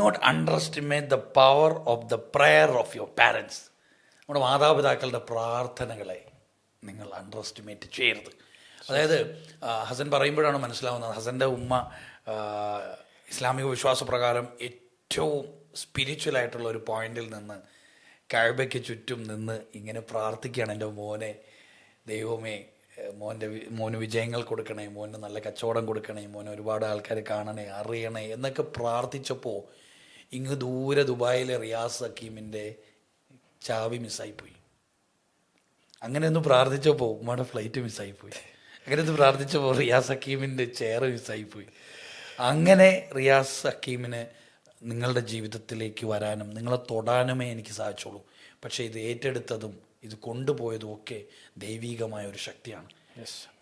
Not underestimate the power of the prayer of your parents നമ്മുടെ മാതാപിതാക്കളുടെ പ്രാർത്ഥനകളെ നിങ്ങൾ under estimate ചെയ്യരുത്. അതായത് ഹസൻ പറയുമ്പോഴാണ് മനസ്സിലാവുന്നത്. ഹസന്റെ ഉമ്മ ഇസ്ലാമിക വിശ്വാസപ്രകാരം ഏറ്റവും സ്പിരിച്വൽ ആയിട്ടുള്ള ഒരു പോയിന്റിൽ നിന്ന് കഴബയ്ക്ക് ചുറ്റും നിന്ന് ഇങ്ങനെ പ്രാർത്ഥിക്കുകയാണ് എന്റെ മോനെ. ദൈവമേ മോന്റെ മോന് വിജയങ്ങൾ കൊടുക്കണേ മോന് നല്ല കച്ചവടം കൊടുക്കണേ മോനെ ഒരുപാട് ആൾക്കാർ കാണണേ അറിയണേ എന്നൊക്കെ പ്രാർത്ഥിച്ചപ്പോൾ ഇങ്ങ് ദൂരെ ദുബായിലെ റിയാസ് ഹക്കീമിന്റെ ചാവി മിസ്സായിപ്പോയി. അങ്ങനെ ഒന്ന് പ്രാർത്ഥിച്ചപ്പോൾ ഉമ്മയുടെ ഫ്ലൈറ്റ് മിസ്സായിപ്പോയി. അങ്ങനെ ഒന്ന് പ്രാർത്ഥിച്ചപ്പോൾ റിയാസ് ഹക്കീമിന്റെ ചെയർ മിസ്സായിപ്പോയി. അങ്ങനെ റിയാസ് ഹക്കീമിന് നിങ്ങളുടെ ജീവിതത്തിലേക്ക് വരാനും നിങ്ങളെ തൊടാനുമേ എനിക്ക് സാധിച്ചുള്ളൂ പക്ഷേ ഇത് ഏറ്റെടുത്തതും ഇത് കൊണ്ടുപോയതും ഒക്കെ ദൈവീകമായ ഒരു ശക്തിയാണ്.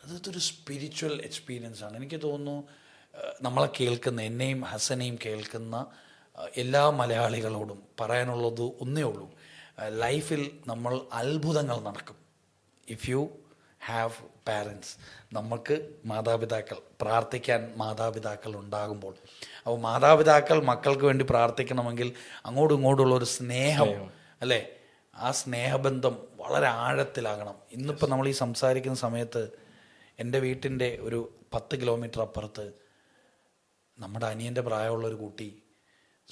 അതൊരു സ്പിരിച്വൽ എക്സ്പീരിയൻസ് ആണ്. എനിക്ക് തോന്നുന്നു നമ്മളെ കേൾക്കുന്ന എന്നെയും ഹസനെയും കേൾക്കുന്ന എല്ലാ മലയാളികളോടും പറയാനുള്ളത് ഒന്നേ ഉള്ളൂ. ലൈഫിൽ നമ്മൾ അത്ഭുതങ്ങൾ നടക്കും. ഇഫ് യു ഹാവ് പാരൻസ് നമുക്ക് മാതാപിതാക്കൾ പ്രാർത്ഥിക്കാൻ മാതാപിതാക്കൾ ഉണ്ടാകുമ്പോൾ അപ്പോൾ മാതാപിതാക്കൾ മക്കൾക്ക് വേണ്ടി പ്രാർത്ഥിക്കണമെങ്കിൽ അങ്ങോട്ടും ഇങ്ങോട്ടുള്ള ഒരു സ്നേഹം അല്ലേ? ആ സ്നേഹബന്ധം വളരെ ആഴത്തിലാകണം. ഇന്നിപ്പോൾ നമ്മൾ ഈ സംസാരിക്കുന്ന സമയത്ത് എന്റെ വീട്ടിന്റെ ഒരു പത്ത് കിലോമീറ്റർ അപ്പുറത്ത് നമ്മുടെ അനിയന്റെ പ്രായമുള്ള ഒരു കുട്ടി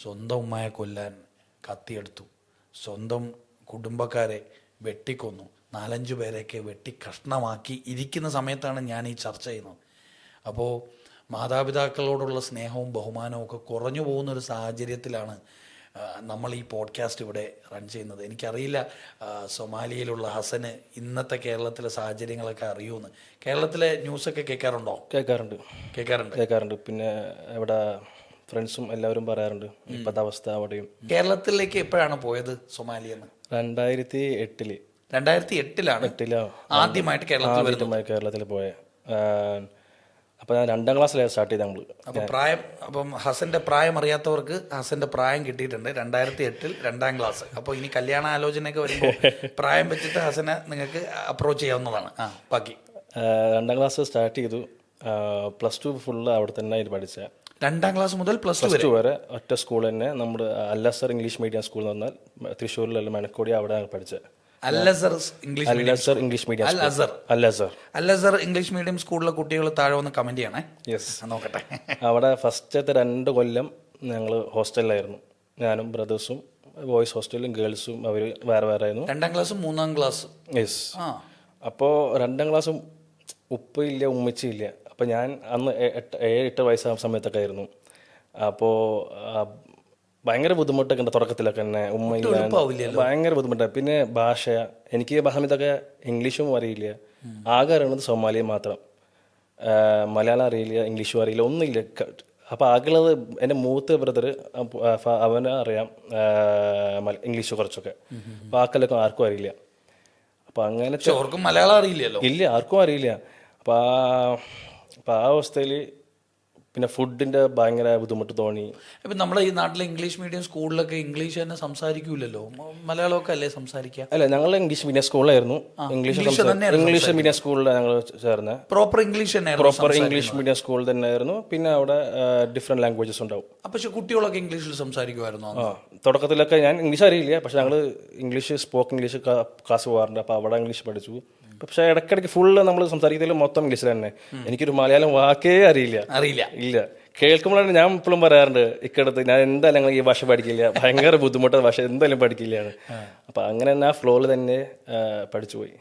സ്വന്തം ഉമ്മയെ കൊല്ലാൻ കത്തിയെടുത്തു. സ്വന്തം കുടുംബക്കാരെ വെട്ടിക്കൊന്നു. നാലഞ്ചു പേരെയൊക്കെ വെട്ടി കഷ്ണമാക്കി ഇരിക്കുന്ന സമയത്താണ് ഞാൻ ഈ ചർച്ച ചെയ്യുന്നത്. അപ്പോൾ മാതാപിതാക്കളോടുള്ള സ്നേഹവും ബഹുമാനവും ഒക്കെ കുറഞ്ഞു പോകുന്നൊരു സാഹചര്യത്തിലാണ് നമ്മൾ ഈ പോഡ്കാസ്റ്റ് ഇവിടെ റൺ ചെയ്യുന്നത്. എനിക്കറിയില്ല സൊമാലിയയിലുള്ള ഹസന് ഇന്നത്തെ കേരളത്തിലെ സാഹചര്യങ്ങളൊക്കെ അറിയുമെന്ന് കേരളത്തിലെ ന്യൂസൊക്കെ കേൾക്കാറുണ്ടോ? കേൾക്കാറുണ്ട്. കേൾക്കാറുണ്ട്. കേൾക്കാറുണ്ട്. പിന്നെ ഇവിടെ ഫ്രണ്ട്സും എല്ലാവരും പറയാറുണ്ട്. ഇപ്പോഴത്തെ അവസ്ഥ അവിടെയും. കേരളത്തിലേക്ക് എപ്പോഴാണ് പോയത് സൊമാലിയെന്ന്? രണ്ടായിരത്തി എട്ടിൽ. രണ്ടായിരത്തി എട്ടിലാണ് എട്ടിലോ ആദ്യമായിട്ട് കേരളത്തിൽ വരുന്നത്. ആദ്യമായി കേരളത്തിൽ പോയ. അപ്പോൾ ഞാൻ രണ്ടാം ക്ലാസ്സിലെ സ്റ്റാർട്ട് ചെയ്ത് നമ്മൾ. അപ്പൊ പ്രായം അപ്പം ഹസന്റെ പ്രായം അറിയാത്തവർക്ക് ഹസന്റെ പ്രായം കിട്ടിയിട്ടുണ്ട്. രണ്ടായിരത്തി എട്ടിൽ രണ്ടാം ക്ലാസ്. അപ്പോൾ ഇനി കല്യാണ ആലോചനയൊക്കെ വരുമ്പോൾ പ്രായം വെച്ചിട്ട് ഹസനെ നിങ്ങൾക്ക് അപ്രോച്ച് ചെയ്യാവുന്നതാണ്. ആ ബാക്കി. രണ്ടാം ക്ലാസ് സ്റ്റാർട്ട് ചെയ്തു. പ്ലസ് ടു ഫുള്ള് അവിടെ തന്നെ പഠിച്ചത് രണ്ടാം ക്ലാസ് മുതൽ പ്ലസ് ടു പ്ലസ് ടു വരെ. ഒറ്റ സ്കൂൾ തന്നെ. നമ്മുടെ അല്ലസർ ഇംഗ്ലീഷ് മീഡിയം സ്കൂൾ എന്ന് പറഞ്ഞാൽ തൃശ്ശൂരിലുള്ള മെനക്കോടി അവിടെ പഠിച്ചത്. അല്ലസർ ഇംഗ്ലീഷ് അല്ലസർ ഇംഗ്ലീഷ് മീഡിയം അല്ലസർ. അല്ലസർ. ഇംഗ്ലീഷ് മീഡിയം സ്കൂളിലെ കുട്ടികൾ താഴെ ഒന്ന് കമന്റ് ചെയ്യണേ. യെസ് നോക്കട്ടെ. അവിടെ ഫസ്റ്റത്തെ രണ്ട് കൊല്ലം ഞങ്ങൾ ഹോസ്റ്റലിലായിരുന്നു ഞാനും ബ്രദേഴ്സും ബോയ്സ് ഹോസ്റ്റലും ഗേൾസും അവർ വേറെ വേറെ ആയിരുന്നു. രണ്ടാം ക്ലാസ്സും മൂന്നാം ക്ലാസ് യെസ് അപ്പോ അപ്പോൾ രണ്ടാം ക്ലാസ്സും ഉപ്പയില്ല ഉമ്മച്ചിയില്ല അപ്പോൾ ഞാൻ അന്ന് എട്ട് ഏഴ് എട്ട് വയസ്സാകുന്ന സമയത്തൊക്കെ ആയിരുന്നു. അപ്പോൾ ഭയങ്കര ബുദ്ധിമുട്ടൊക്കെ ഉണ്ട് തുടക്കത്തിലൊക്കെ തന്നെ ഉമ്മയില്ല ഭയങ്കര ബുദ്ധിമുട്ടാണ് പിന്നെ ഭാഷ എനിക്ക് ബഹമിതൊക്കെ സമയത്തൊക്കെ ഇംഗ്ലീഷും അറിയില്ല. ആകെ അറിയണത് സോമാലിയ മാത്രം. മലയാളം അറിയില്ല ഇംഗ്ലീഷും അറിയില്ല ഒന്നുമില്ല. അപ്പോൾ ആകെയുള്ളത് എന്റെ മൂത്ത ബ്രദർ അവന് അറിയാം ഇംഗ്ലീഷ് കുറച്ചൊക്കെ. ബാക്കിലൊക്കെ ആർക്കും അറിയില്ല. അപ്പോൾ അങ്ങനെ മലയാളം അറിയില്ലല്ലോ. ഇല്ല ആർക്കും അറിയില്ല. അപ്പോൾ ആ അപ്പോൾ ആ പിന്നെ ഫുഡിന്റെ ഭയങ്കര ബുദ്ധിമുട്ട് തോന്നി. ഇപ്പം നമ്മളെ ഈ നാട്ടിലെ ഇംഗ്ലീഷ് മീഡിയം സ്കൂളിലൊക്കെ ഇംഗ്ലീഷ് തന്നെ സംസാരിക്കൂലല്ലോ? മലയാളമൊക്കെ അല്ലേ സംസാരിക്കുക അല്ല ഞങ്ങൾ ഇംഗ്ലീഷ് മീഡിയം സ്കൂളിലായിരുന്നു. ഇംഗ്ലീഷ് ഇംഗ്ലീഷ് മീഡിയം സ്കൂളിലാണ് ഞങ്ങൾ ചേർന്നത് പ്രോപ്പർ ഇംഗ്ലീഷ് തന്നെ പ്രോപ്പർ ഇംഗ്ലീഷ് മീഡിയം സ്കൂൾ തന്നെയായിരുന്നു. പിന്നെ അവിടെ ഡിഫറെന്റ് ലാംഗ്വേജസ് ഉണ്ടാവും. അപ്പൊ പക്ഷെ കുട്ടികളൊക്കെ ഇംഗ്ലീഷിൽ സംസാരിക്കുമായിരുന്നു തുടക്കത്തിലൊക്കെ ഞാൻ ഇംഗ്ലീഷ് അറിയില്ല. പക്ഷെ ഞങ്ങൾ ഇംഗ്ലീഷ് സ്പോക്ക് ഇംഗ്ലീഷ് ക്ലാസ് പോകാറുണ്ട്. അപ്പോൾ അവിടെ ഇംഗ്ലീഷ് പഠിച്ചു. പക്ഷെ ഇടയ്ക്കിടയ്ക്ക് ഫുള്ള് നമ്മൾ സംസാരിക്കുന്നതിൽ മൊത്തം ഇംഗ്ലീഷിൽ തന്നെ. എനിക്കൊരു മലയാളം വാക്കേ അറിയില്ല. അറിയില്ല. ഇല്ല. കേൾക്കുമ്പോഴാണ് ഞാൻ ഇപ്പോഴും പറയാറുണ്ട് ഇക്കടത്ത് ഞാൻ എന്തായാലും ഞങ്ങൾ ഈ ഭാഷ പഠിക്കില്ല. ഭയങ്കര ബുദ്ധിമുട്ടുള്ള ഭാഷ. എന്തായാലും പഠിക്കില്ലാണ് അപ്പൊ അങ്ങനെ തന്നെ ആ ഫ്ലോയിൽ തന്നെ പഠിച്ചു പോയി